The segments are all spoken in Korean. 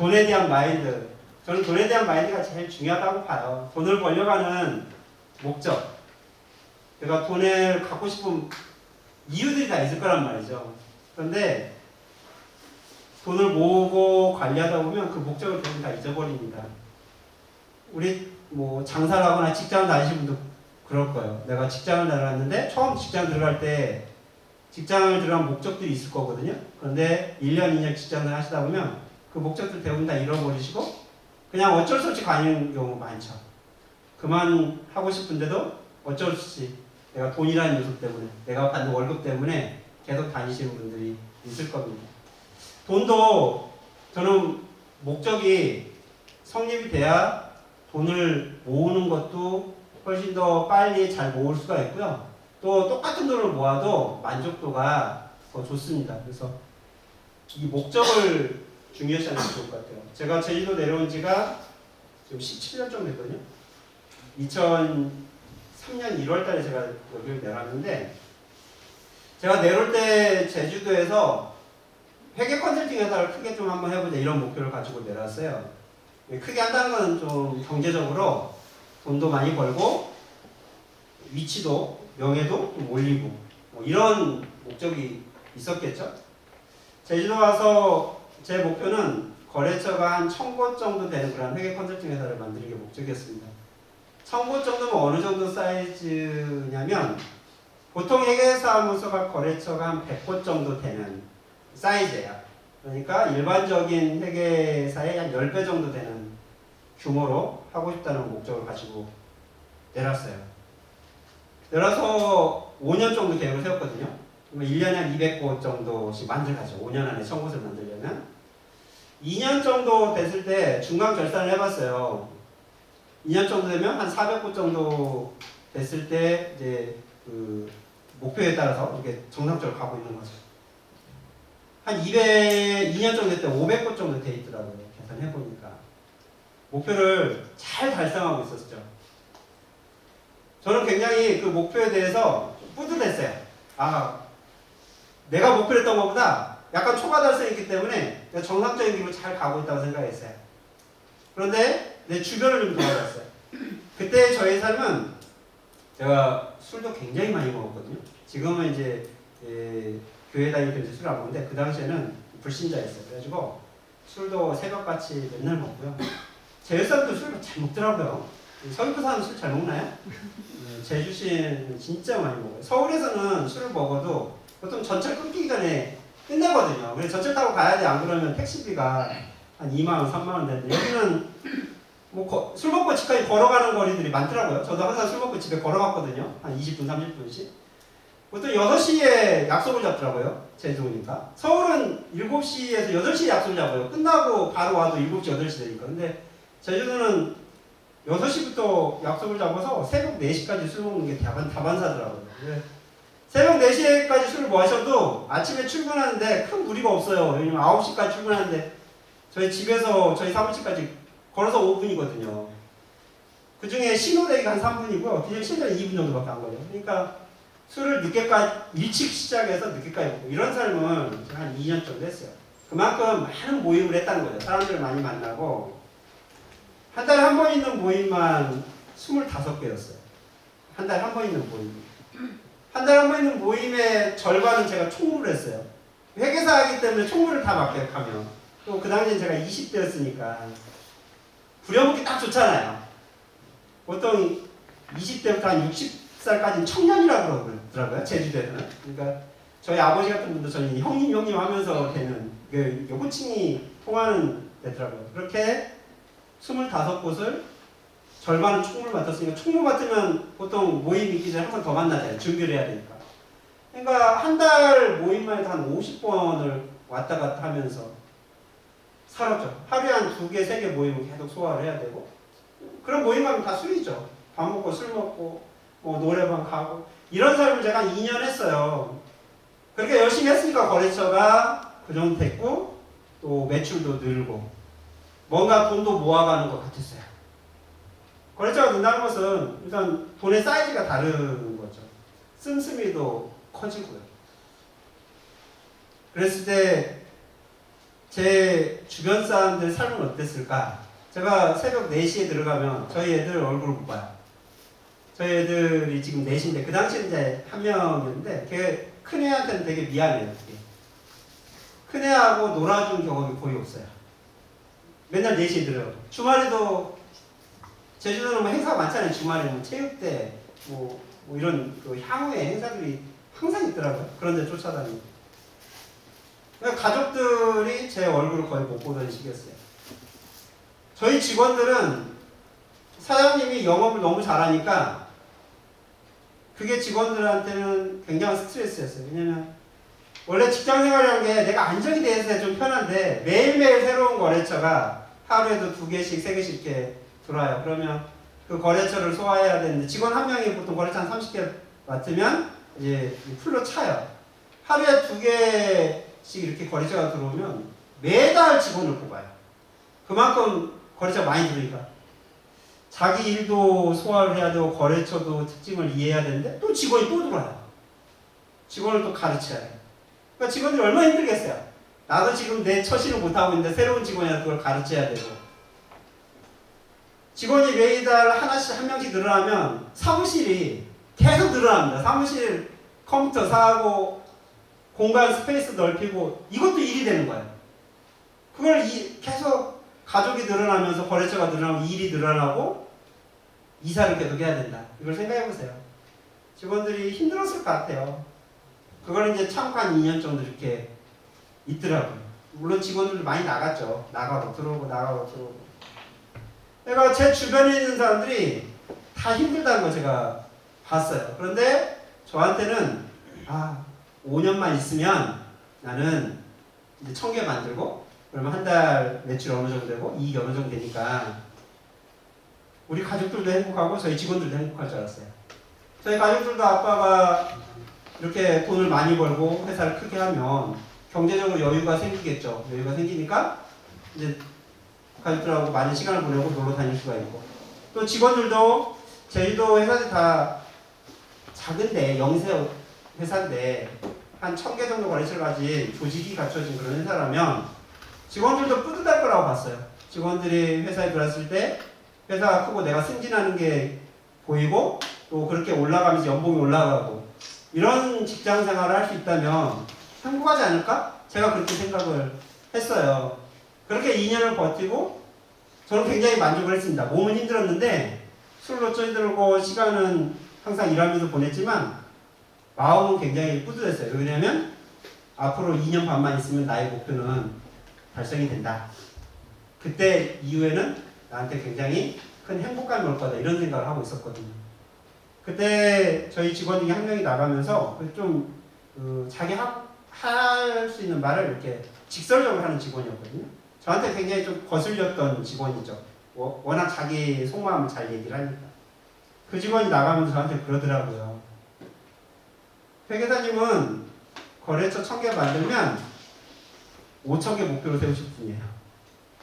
돈에 대한 마인드. 저는 돈에 대한 마인드가 제일 중요하다고 봐요. 돈을 벌려고 하는 목적. 내가 돈을 갖고 싶은 이유들이 다 있을 거란 말이죠. 그런데 돈을 모으고 관리하다 보면 그 목적을 대부분 다 잊어버립니다. 우리 뭐 장사를 하거나 직장을 다니시는 분도 그럴 거예요. 내가 직장을 다녔는데 처음 직장 들어갈 때 직장을 들어간 목적들이 있을 거거든요. 그런데 1년, 2년 직장을 하시다 보면 그 목적들 대부분 다 잃어버리시고 그냥 어쩔 수 없이 가는 경우 많죠. 그만 하고 싶은데도 어쩔 수 없이 내가 돈이라는 요소 때문에 내가 받는 월급 때문에 계속 다니시는 분들이 있을 겁니다. 돈도 저는 목적이 성립이 돼야 돈을 모으는 것도 훨씬 더 빨리 잘 모을 수가 있고요. 또 똑같은 돈을 모아도 만족도가 더 좋습니다. 그래서 이 목적을 중요시하는 게 좋을 것 같아요. 제가 제주도 내려온 지가 지금 17년 정도 됐거든요. 2003년 1월 달에 제가 여기를 내려왔는데 제가 내려올 때 제주도에서 회계 컨설팅 회사를 크게 좀 한번 해보자 이런 목표를 가지고 내려왔어요. 크게 한다는 건 좀 경제적으로 돈도 많이 벌고 위치도 명예도 좀 올리고 뭐 이런 목적이 있었겠죠. 제주도 와서 제 목표는 거래처가 한천곳 정도 되는 그런 회계 컨설팅 회사를 게 목적이었습니다. 천곳 정도면 어느 정도 사이즈냐면 보통 회계사무소가 거래처가 한 100곳 정도 되는 사이즈예요. 그러니까 일반적인 회계사의 한 10배 정도 되는 규모로 하고 싶다는 목적을 가지고 내놨어요. 내려서 5년 정도 계획을 세웠거든요. 그러면 1년에 한 200곳 정도씩 만들어가죠. 5년 안에 1000곳을 만들려 면. 2년 정도 됐을 때 중간 결산을 해봤어요. 2년 정도 되면 한 400곳 정도 됐을 때 이제 그 목표에 따라서 이렇게 정상적으로 가고 있는 거죠. 한 200, 2년 정도 됐을 때 500곳 정도 돼 있더라고요. 계산해 보니까. 목표를 잘 달성하고 있었죠. 저는 굉장히 그 목표에 대해서 뿌듯했어요. 아, 내가 목표를 했던 것보다 약간 초과 달성했기 때문에 정상적인 길로 잘 가고 있다고 생각했어요. 그런데 내 주변을 좀 도와줬어요. 그때 저희 삶은 제가 술도 굉장히 많이 먹었거든요. 지금은 이제 예, 교회 다닐 때 술을 안 먹는데 그 당시에는 불신자였어요. 그래가지고 술도 새벽같이 맨날 먹고요. 제일 사람도 술을 잘 먹더라고요. 서귀포 사람 술잘 먹나요? 네, 제주시는 진짜 많이 먹어요. 서울에서는 술을 먹어도 보통 전철 끊기기 전에 끝내거든요. 그래서 전철 타고 가야 돼. 안 그러면 택시비가 한 2만 원, 3만 원 되는데 여기는 뭐 술 먹고 집까지 걸어가는 거리들이 많더라고요. 저도 항상 술 먹고 집에 걸어갔거든요. 한 20분, 30분씩. 보통 6시에 약속을 잡더라고요. 제주도니까. 서울은 7시에서 8시에 약속을 잡아요. 끝나고 바로 와도 7시, 8시 되니까. 근데 제주도는 6시부터 약속을 잡아서 새벽 4시까지 술 먹는 게 다반, 다반사더라고요. 새벽 4시까지 술을 마셔도 아침에 출근하는데 큰 무리가 없어요. 왜냐면 9시까지 출근하는데 저희 집에서 저희 사무실까지 걸어서 5분이거든요. 그 중에 신호대기가 한 3분이고요. 그냥 실전 2분 정도밖에 안 걸려요. 그러니까 술을 늦게까지, 일찍 시작해서 늦게까지 먹고 이런 제가 한 2년 정도 했어요. 그만큼 많은 모임을 했다는 거죠. 사람들을 많이 만나고 한 달에 한 번 있는 모임만 25개였어요. 한 달에 한 번 있는 모임. 한 달에 한 번 있는 모임의 절반은 제가 총무를 했어요. 회계사 하기 때문에 총무를 다 맡겨가면 또그 당시엔 제가 20대였으니까 부려먹기 딱 좋잖아요. 보통 20대부터 한 60살까지는 청년이라고 그러더라고요. 제주도에서는. 그러니까 저희 아버지 같은 분도 저는 형님 형님 하면서 되는 그 호칭이 통하는 데더라고요. 그렇게 25곳을 절반은 총무를 맡았으니까 총무 맡으면 보통 모임 있기 전에 한 번 더 만나잖아요. 준비를 해야 되니까. 그러니까 한 달 모임만 해도 한 50번을 왔다 갔다 하면서 살았죠. 하루에 한 두 개, 세 개 모임을 계속 소화를 해야 되고 그런 모임하면 다 술이죠. 밥 먹고 술 먹고 뭐 노래방 가고 이런 삶을 제가 한 2년 했어요. 그렇게 열심히 했으니까 거래처가 그 정도 됐고 또 매출도 늘고 뭔가 돈도 모아가는 것 같았어요. 거래처가 는다는 것은 일단 돈의 사이즈가 다른 거죠. 씀씀이도 커지고요. 그랬을 때 제 주변 사람들 삶은 어땠을까? 제가 새벽 4시에 들어가면 저희 애들 얼굴을 못 봐요. 저희 애들이 지금 넷인데 그 당시에 이제 한 명이었는데 걔 큰애한테는 되게 미안해요. 큰애하고 놀아준 경험이 거의 없어요. 맨날 4시에 들어요. 주말에도 제주도는 뭐 행사가 많잖아요. 주말에 뭐 체육대 뭐, 뭐 이런 그 향후의 행사들이 항상 있더라고요. 그런데 쫓아다니고. 가족들이 제 얼굴을 거의 못 보던 시기였어요. 저희 직원들은 사장님이 영업을 너무 잘하니까 그게 직원들한테는 굉장한 스트레스였어요. 왜냐면 원래 직장 생활이라는 게 내가 안정이 돼 있어야 좀 편한데 매일매일 새로운 거래처가 하루에도 두 개씩, 세 개씩 이렇게 들어와요. 그러면 그 거래처를 소화해야 되는데 직원 한 명이 보통 거래처 한 30개 맡으면 이제 풀로 차요. 하루에 두 개씩 이렇게 거래처가 들어오면 매달 직원을 뽑아요. 그만큼 거래처가 많이 들으니까. 자기 일도 소화를 해야 되고 거래처도 특징을 이해해야 되는데 또 직원이 또 들어와요. 직원을 또 가르쳐야 돼요. 그러니까 직원들이 얼마나 힘들겠어요. 나도 지금 내 처신을 못하고 있는데 새로운 직원이 그걸 가르쳐야 되고 직원이 매달 하나씩 한 명씩 늘어나면 사무실이 계속 늘어납니다. 사무실 컴퓨터 사고 공간 스페이스 넓히고 이것도 일이 되는 거예요. 그걸 이- 계속 가족이 늘어나면서 거래처가 늘어나고 일이 늘어나고 이사를 계속 해야 된다. 이걸 생각해 보세요. 직원들이 힘들었을 것 같아요. 그걸 이제 한 2년 정도 이렇게 있더라고요. 물론 직원들도 많이 나갔죠. 나가고 들어오고 나가고 들어오고. 내가 제 주변에 있는 사람들이 다 힘들다는 걸 제가 봤어요. 그런데 저한테는 아 5년만 있으면 나는 이제 청계 만들고 그러면 한 달 매출 어느 정도 되고 이익 어느 정도 되니까 우리 가족들도 행복하고 저희 직원들도 행복할 줄 알았어요. 저희 가족들도 아빠가 이렇게 돈을 많이 벌고 회사를 크게 하면 경제적으로 여유가 생기겠죠. 여유가 생기니까 이제 가족들하고 많은 시간을 보내고 놀러 다닐 수가 있고 또 직원들도 제주도 회사들 다 작은데 영세 회사인데 한 천 개 정도 거래처를 가진 조직이 갖춰진 그런 회사라면 직원들도 뿌듯할 거라고 봤어요. 직원들이 회사에 들어왔을 때 회사가 크고 내가 승진하는 게 보이고 또 그렇게 올라가면서 연봉이 올라가고 이런 직장 생활을 할 수 있다면 행복하지 않을까? 제가 그렇게 생각을 했어요. 그렇게 2년을 버티고 저는 굉장히 만족을 했습니다. 몸은 힘들었는데 술로 쪄들고 시간은 항상 일하면서 보냈지만 마음은 굉장히 뿌듯했어요. 왜냐하면 앞으로 2년 반만 있으면 나의 목표는 달성이 된다. 그때 이후에는 나한테 굉장히 큰 행복감이 올 거다 이런 생각을 하고 있었거든요. 그때 저희 직원 중에 한 명이 나가면서 좀 그, 자기 할 수 있는 말을 이렇게 직설적으로 하는 직원이었거든요. 저한테 굉장히 좀 거슬렸던 직원이죠. 워- 워낙 자기 속마음을 잘 얘기를 하니까. 그 직원이 나가면서 저한테 그러더라고요. 회계사님은 거래처 천 개 만들면 5천 개 목표로 세우실 분이에요.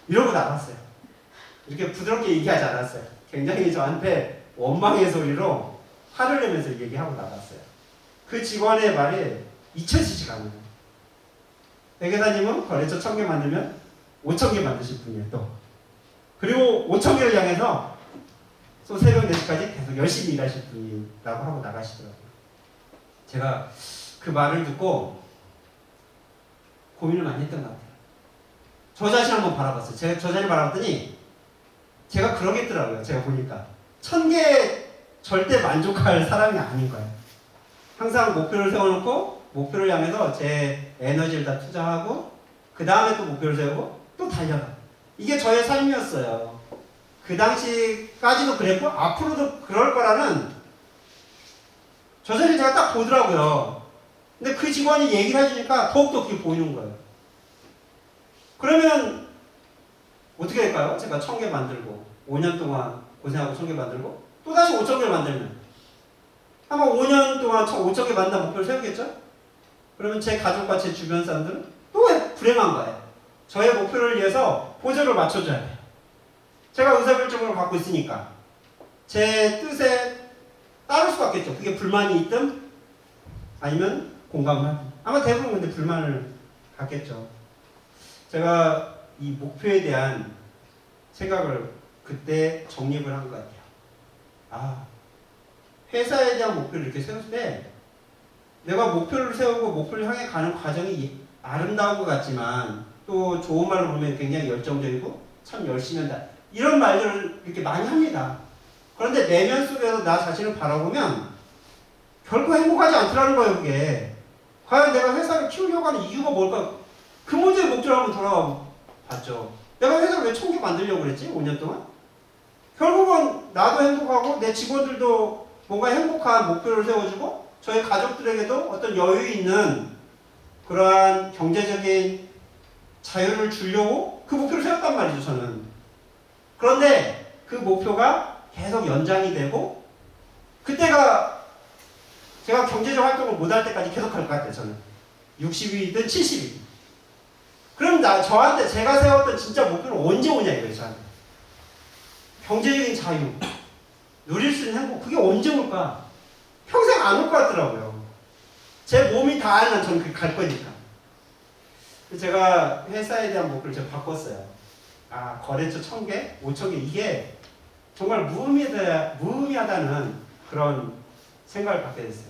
이러고 나갔어요. 이렇게 부드럽게 얘기하지 않았어요. 굉장히 저한테 원망의 소리로 화를 내면서 얘기하고 나갔어요. 그 직원의 말이 잊혀지지가 않아요. 회계사님은 거래처 천 개 만들면 5천 개 만드실 분이에요, 또. 그리고 5천 개를 향해서 또 새벽 4시까지 계속 열심히 일하실 분이라고 하고 나가시더라고요. 제가 그 말을 듣고 고민을 많이 했던 것 같아요. 저 자신 한번 바라봤어요. 제가 저 자신을 바라봤더니 제가 그러겠더라고요. 제가 보니까. 천 개 절대 만족할 사람이 아닌 거예요. 항상 목표를 세워놓고 목표를 향해서 제 에너지를 다 투자하고 그 다음에 또 목표를 세우고 또 달려가. 이게 저의 삶이었어요. 그 당시까지도 그랬고 앞으로도 그럴 거라는 저 자신을 제가 딱 보더라고요. 근데 그 직원이 얘기를 해주니까 더욱더 그게 보이는 거예요. 그러면 어떻게 될까요? 제가 천 개 만들고 5년 동안 고생하고 천 개 만들고 또 다시 5천 개를 만들면 아마 5년 동안 5천 개 만든다 목표를 세우겠죠? 그러면 제 가족과 제 주변 사람들은 또 왜 불행한 거예요? 저의 목표를 위해서 보조를 맞춰줘야 돼요. 제가 의사결정을 갖고 있으니까 제 뜻에 따를 수밖에 없죠. 그게 불만이 있든 아니면 공감을 하든 아마 대부분 근데 불만을 갖겠죠. 제가 이 목표에 대한 생각을 그때 정립을 한 것 같아요. 아, 회사에 대한 목표를 이렇게 세웠을 때 내가 목표를 세우고 목표를 향해 가는 과정이 아름다운 것 같지만 또 좋은 말로 보면 굉장히 열정적이고 참 열심히 한다. 이런 말들을 이렇게 많이 합니다. 그런데 내면 속에서 나 자신을 바라보면 결코 행복하지 않더라는 거예요, 그게. 과연 내가 회사를 키우려고 하는 이유가 뭘까? 그 문제의 목적을 한번 돌아가 봤죠. 내가 회사를 왜 천개 만들려고 그랬지? 5년 동안? 결국은 나도 행복하고 내 직원들도 뭔가 행복한 목표를 세워주고 저희 가족들에게도 어떤 여유 있는 그러한 경제적인 자유를 주려고 그 목표를 세웠단 말이죠, 저는. 그런데 그 목표가 계속 연장이 되고 그때가 제가 경제적 활동을 못할 때까지 계속 갈것 같아요, 저는. 60이든 70이든. 그럼 나, 저한테 제가 세웠던 진짜 목표는 언제 오냐 이거예요, 저한테. 경제적인 자유, 누릴 수 있는 행복, 그게 언제 올까? 평생 안 올 것 같더라고요. 제 몸이 다 알면 저는 그갈 거니까. 그래서 제가 회사에 대한 목표를 제가 바꿨어요. 아, 거래처 1000개, 5000개, 이게 정말 무의미하다, 무의미하다는 그런 생각을 갖게 됐어요.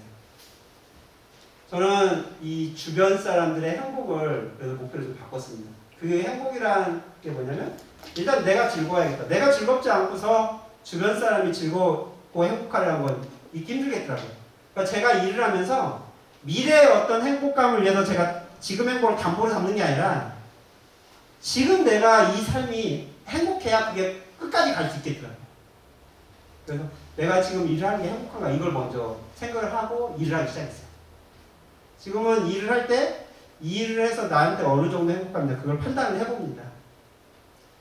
저는 이 주변 사람들의 행복을 그래서 목표를 좀 바꿨습니다. 그 행복이란 게 뭐냐면 일단 내가 즐거워야겠다. 내가 즐겁지 않고서 주변 사람이 즐겁고 행복하려는 건 있기 힘들겠더라고요. 그러니까 제가 일을 하면서 미래의 어떤 행복감을 위해서 제가 지금 행복을 담보로 잡는 게 아니라 지금 내가 이 삶이 행복해야 그게 끝까지 갈 수 있겠더라고요. 그래서 내가 지금 일을 하는 게 행복한가 이걸 먼저 생각을 하고 일을 하기 시작했어요. 지금은 일을 할 때 일을 해서 나한테 어느 정도 행복합니다. 그걸 판단을 해봅니다.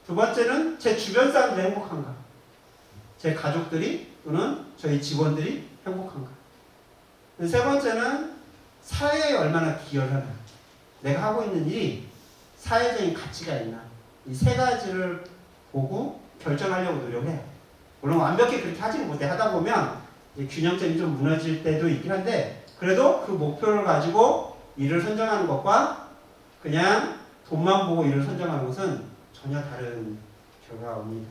두 번째는 제 주변 사람들이 행복한가. 제 가족들이 또는 저희 직원들이 행복한가. 세 번째는 사회에 얼마나 기여를 하나. 내가 하고 있는 일이 사회적인 가치가 있나. 이 세 가지를 보고 결정하려고 노력해요. 물론 완벽히 그렇게 하지는 못해. 하다 보면 균형점이 좀 무너질 때도 있긴 한데 그래도 그 목표를 가지고 일을 선정하는 것과 그냥 돈만 보고 일을 선정하는 것은 전혀 다른 결과가 옵니다.